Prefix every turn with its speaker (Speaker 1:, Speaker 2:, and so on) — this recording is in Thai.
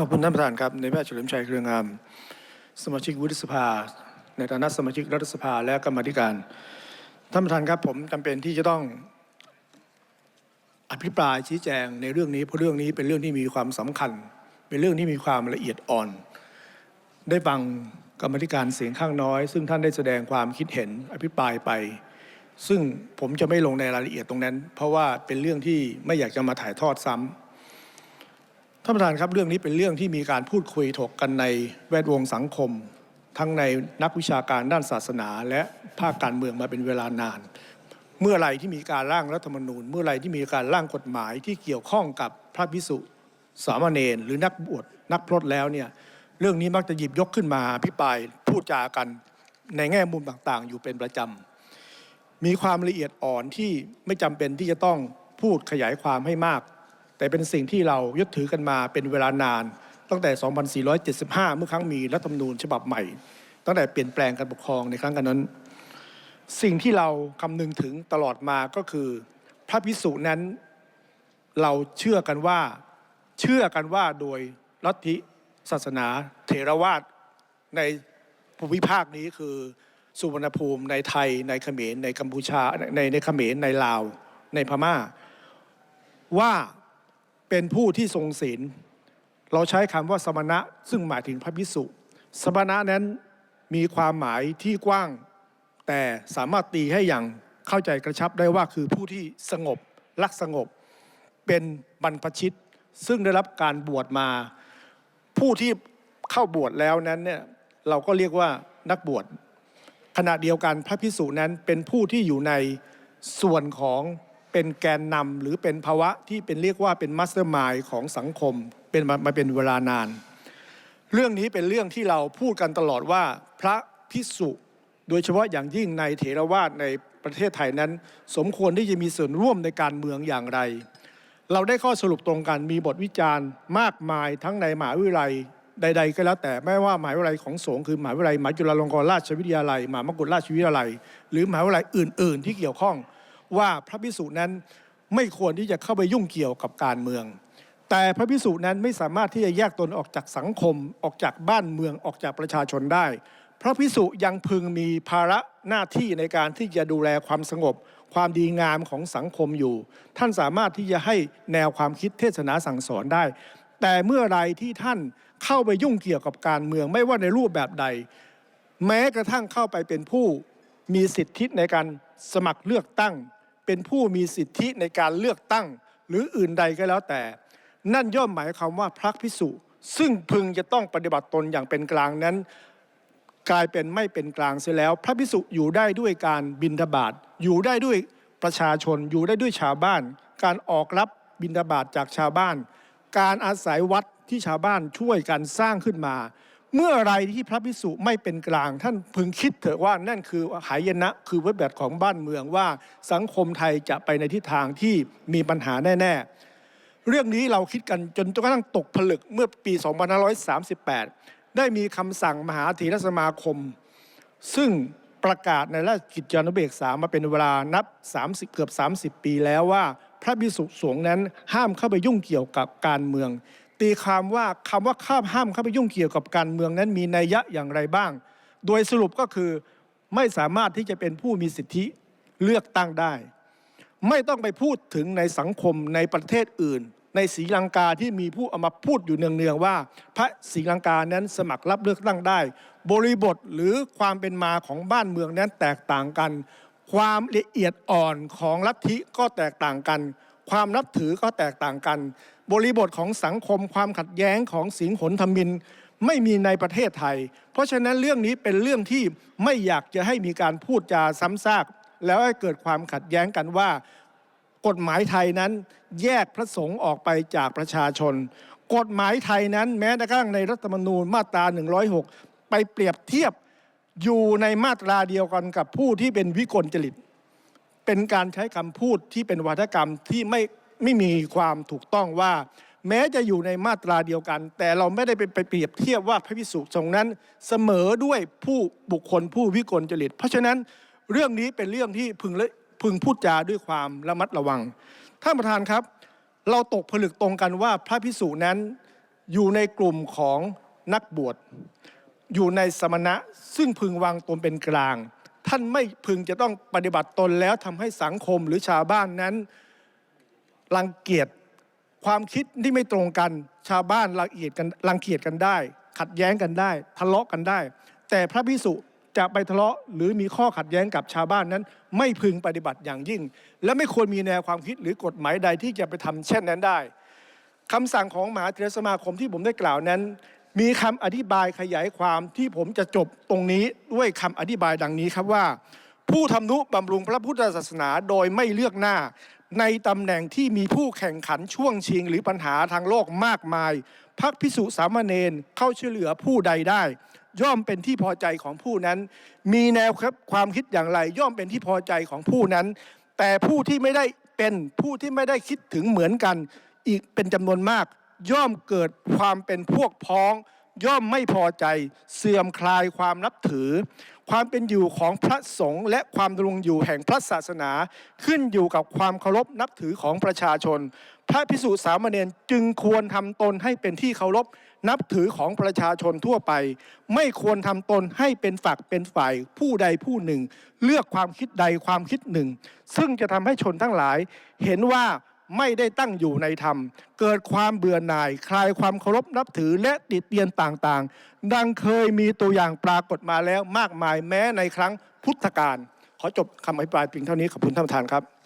Speaker 1: ขอบคุณท่านประธานครับในแพทย์เฉลิมชัยเครืองาม สมาชิกวุฒิสภา ในฐานะสมาชิกรัฐสภาและกรรมธิการท่านประธานครับผมจำเป็นที่จะต้องอภิปรายชี้แจงในเรื่องนี้เพราะเรื่องนี้เป็นเรื่องที่มีความสำคัญ เป็นเรื่องที่มีความละเอียดอ่อน ได้ฟังกรรมธิการเสียงข้างน้อย ซึ่งท่านได้แสดงความคิดเห็นอภิปรายไป ซึ่งผมจะไม่ลงในรายละเอียดตรงนั้น เพราะว่าเป็นเรื่องที่ไม่อยากจะมาถ่ายทอดซ้ำ ท่านประธานครับเรื่องนี้เป็นเรื่องที่มีการพูดคุยถกกันในแวดวงสังคม ทั้งในนักวิชาการด้านศาสนา และภาคการเมืองมาเป็นเวลานาน เมื่อไรที่มีการร่างรัฐธรรมนูญ เมื่อไรที่มีการร่างกฎหมายที่เกี่ยวข้องกับพระพิสุสามเณรหรือนักบวชนักพรตแล้วเนี่ยเรื่องนี้มักจะหยิบยกขึ้นมาพิปรายพูดจากันในแง่มุมต่างๆ อยู่เป็นประจำมีความละเอียดอ่อนที่ไม่จำเป็นที่จะต้องพูดขยายความให้มาก แต่เป็นสิ่งที่เรายึดถือกันมาเป็นเวลานาน ตั้งแต่ 2475 เมื่อครั้งมีรัฐธรรมนูญฉบับใหม่ ตั้งแต่เปลี่ยนแปลงการปกครองในครั้งกันนั้น สิ่งที่เราคำนึงถึงตลอดมาก็คือ พระพิสุนั้นเราเชื่อกันว่าเชื่อกันว่าโดยลัทธิศาสนาเถรวาทในภูมิภาคนี้คือสุวรรณภูมิในไทยในเขมรในกัมพูชาในในเขมรในลาว ในพม่า ว่า เป็นผู้ที่ทรงศีล เราใช้คำว่าสมณะซึ่งหมายถึงพระพิสุสมณะนั้นมีความหมายที่กว้าง แต่สามารถตีให้อย่างเข้าใจกระชับได้ว่าคือผู้ที่สงบรักสงบ เป็นบรรพชิต ซึ่งได้รับการบวชมา ผู้ที่เข้าบวชแล้วนั้นเนี่ยเราก็เรียกว่านักบวชขณะเดียวกันพระพิสุนั้นเป็นผู้ที่อยู่ในส่วนของ เป็นแกนนำหรือเป็นภาวะที่เป็นเรียกว่าเป็นมัสเตอร์มายของสังคมเป็นมามาเป็นเวลานาน เรื่องนี้เป็นเรื่องที่เราพูดกันตลอดว่าพระพิสุโดยเฉพาะอย่างยิ่งในเถรวาทในประเทศไทยนั้น สมควรที่จะมีส่วนร่วมในการเมืองอย่างไร เราได้ข้อสรุปตรงกันมีบทวิจารณ์มากมายทั้งในมหาวิทยาลัยใด ๆ ก็แล้วแต่ไม่ว่ามหาวิทยาลัยของสงฆ์คือมหาวิทยาลัยมหาจุฬาลงกรณราชวิทยาลัยมหามกุฏราชวิทยาลัย หรือมหาวิทยาลัยอื่น ๆ ที่เกี่ยวข้อง ว่าพระพิสุนั้นไม่ควรที่จะเข้าไปยุ่งเกี่ยวกับการเมือง แต่พระพิสุนั้นไม่สามารถที่จะแยกตนออกจากสังคมออกจากบ้านเมืองออกจากประชาชนได้ พระพิสุยังพึงมีภาระหน้าที่ในการที่จะดูแลความสงบ ความดีงามของสังคมอยู่ ท่านสามารถที่จะให้แนวความคิดเทศนาสั่งสอนได้ แต่เมื่อไรที่ท่านเข้าไปยุ่งเกี่ยวกับการเมืองไม่ว่าในรูปแบบใด แม้กระทั่งเข้าไปเป็นผู้มีสิทธิในการสมัครเลือกตั้ง เป็นผู้มีสิทธิในการเลือกตั้งหรืออื่นใดก็แล้วแต่ นั่นย่อมหมายความว่าพระพิสุซึ่งพึงจะต้องปฏิบัติตนอย่างเป็นกลางนั้น กลายเป็นไม่เป็นกลางเสียแล้ว พระพิสุอยู่ได้ด้วยการบินทบาทอยู่ได้ด้วยประชาชนอยู่ได้ด้วยชาวบ้าน การออกรับบินทบาทจากชาวบ้าน การอาศัยวัดที่ชาวบ้านช่วยกันสร้างขึ้นมา เมื่อไรที่พระพิสุไม่เป็นกลาง ท่านพึงคิดเถอะว่านั่นคือหายนะ คือวัฏแบบของบ้านเมืองว่าสังคมไทยจะไปในทิศทางที่มีปัญหาแน่ๆ เรื่องนี้เราคิดกันจนกระทั่งตกผลึกเมื่อปี 2538 ได้มีคำสั่งมหาเถรสมาคม ซึ่งประกาศในราชกิจจานุเบกษามาเป็นเวลานับ 30 เกือบ 30 ปีแล้วว่า พระภิกษุสงฆ์นั้นห้ามเข้าไปยุ่งเกี่ยวกับการเมือง ตีความว่าคำว่าข้ามห้ามเข้าไปยุ่งเกี่ยวกับการเมืองนั้นมีนัยยะอย่างไรบ้าง โดยสรุปก็คือไม่สามารถที่จะเป็นผู้มีสิทธิเลือกตั้งได้ ไม่ต้องไปพูดถึงในสังคมในประเทศอื่น ในศรีลังกาที่มีผู้เอามาพูดอยู่เนืองๆว่า พระศรีลังกานั้นสมัครรับเลือกตั้งได้ บริบทหรือความเป็นมาของบ้านเมืองนั้นแตกต่างกัน ความละเอียดอ่อนของลัทธิก็แตกต่างกัน ความนับถือก็แตกต่างกัน บริบทของสังคมความขัดแย้งของสิงหนธรรมิน ไม่มีในประเทศไทย เพราะฉะนั้นเรื่องนี้เป็นเรื่องที่ไม่อยากจะให้มีการพูดจาซ้ำซาก แล้วให้เกิดความขัดแย้งกันว่ากฎหมายไทยนั้นแยกพระสงฆ์ออกไปจากประชาชน กฎหมายไทยนั้นแม้กระทั่งในรัฐธรรมนูญมาตรา 106 ไปเปรียบเทียบอยู่ในมาตราเดียวกันกับผู้ที่เป็นวิกลจริต เป็นการใช้คำพูดที่เป็นวาทกรรมที่ไม่ไม่มีความถูกต้องว่า แม้จะอยู่ในมาตราเดียวกัน แต่เราไม่ได้ไปไปเปรียบเทียบว่าพระพิสุสงฆ์นั้นเสมอด้วยผู้บุคคลผู้วิกลจริต เพราะฉะนั้นเรื่องนี้เป็นเรื่องที่พึงและพึงพูดจาด้วยความระมัดระวังท่านประธานครับ เราตกผลึกตรงกันว่าพระพิสุนั้นอยู่ในกลุ่มของนักบวชอยู่ในสมณะซึ่งพึงวางตนเป็นกลาง ท่านไม่พึงจะต้องปฏิบัติตนแล้วทำให้สังคมหรือชาวบ้านนั้นรังเกียจความคิดที่ไม่ตรงกันชาวบ้านรังเกียจกันรังเกียจกันได้ ขัดแย้งกันได้ ทะเลาะกันได้ แต่พระพิสุจะไปทะเลาะหรือมีข้อขัดแย้งกับชาวบ้านนั้น ไม่พึงปฏิบัติอย่างยิ่ง และไม่ควรมีแนวความคิดหรือกฎหมายใดที่จะไปทำเช่นนั้นได้คำสั่งของมหาเถรสมาคมที่ผมได้กล่าวนั้น มีคำอธิบายขยายความที่ผมจะจบตรงนี้ด้วยคำอธิบายดังนี้ครับว่า ผู้ทำนุบำรุงพระพุทธศาสนาโดยไม่เลือกหน้า ในตำแหน่งที่มีผู้แข่งขันช่วงชิง หรือปัญหาทางโลกมากมายพักพิสุสามเณรเข้าช่วยเหลือผู้ใดได้ ย่อมเป็นที่พอใจของผู้นั้น มีแนวครับความคิดอย่างไร ย่อมเป็นที่พอใจของผู้นั้น แต่ผู้ที่ไม่ได้เป็นผู้ที่ไม่ได้คิดถึงเหมือนกัน อีกเป็นจำนวนมาก ย่อมเกิดความเป็นพวกพ้อง ย่อมไม่พอใจ เสื่อมคลายความนับถือ ความเป็นอยู่ของพระสงฆ์และความดำรงอยู่แห่งพระศาสนา ขึ้นอยู่กับความเคารพนับถือของประชาชน พระพิสุสามเณรจึงควรทำตนให้เป็นที่เคารพนับถือของประชาชนทั่วไป ไม่ควรทำตนให้เป็นฝักเป็นฝ่ายผู้ใดผู้หนึ่ง เลือกความคิดใดความคิดหนึ่ง ซึ่งจะทำให้ชนทั้งหลายเห็นว่า ไม่ได้ตั้งอยู่ในธรรม เกิดความเบื่อหน่าย คลายความเคารพนับถือและติดเตียนต่างๆ ดังเคยมีตัวอย่างปรากฏมาแล้วมากมายแม้ในครั้งพุทธกาลขอจบคำอภิปรายเพียงเท่านี้ขอบคุณท่านประธานครับ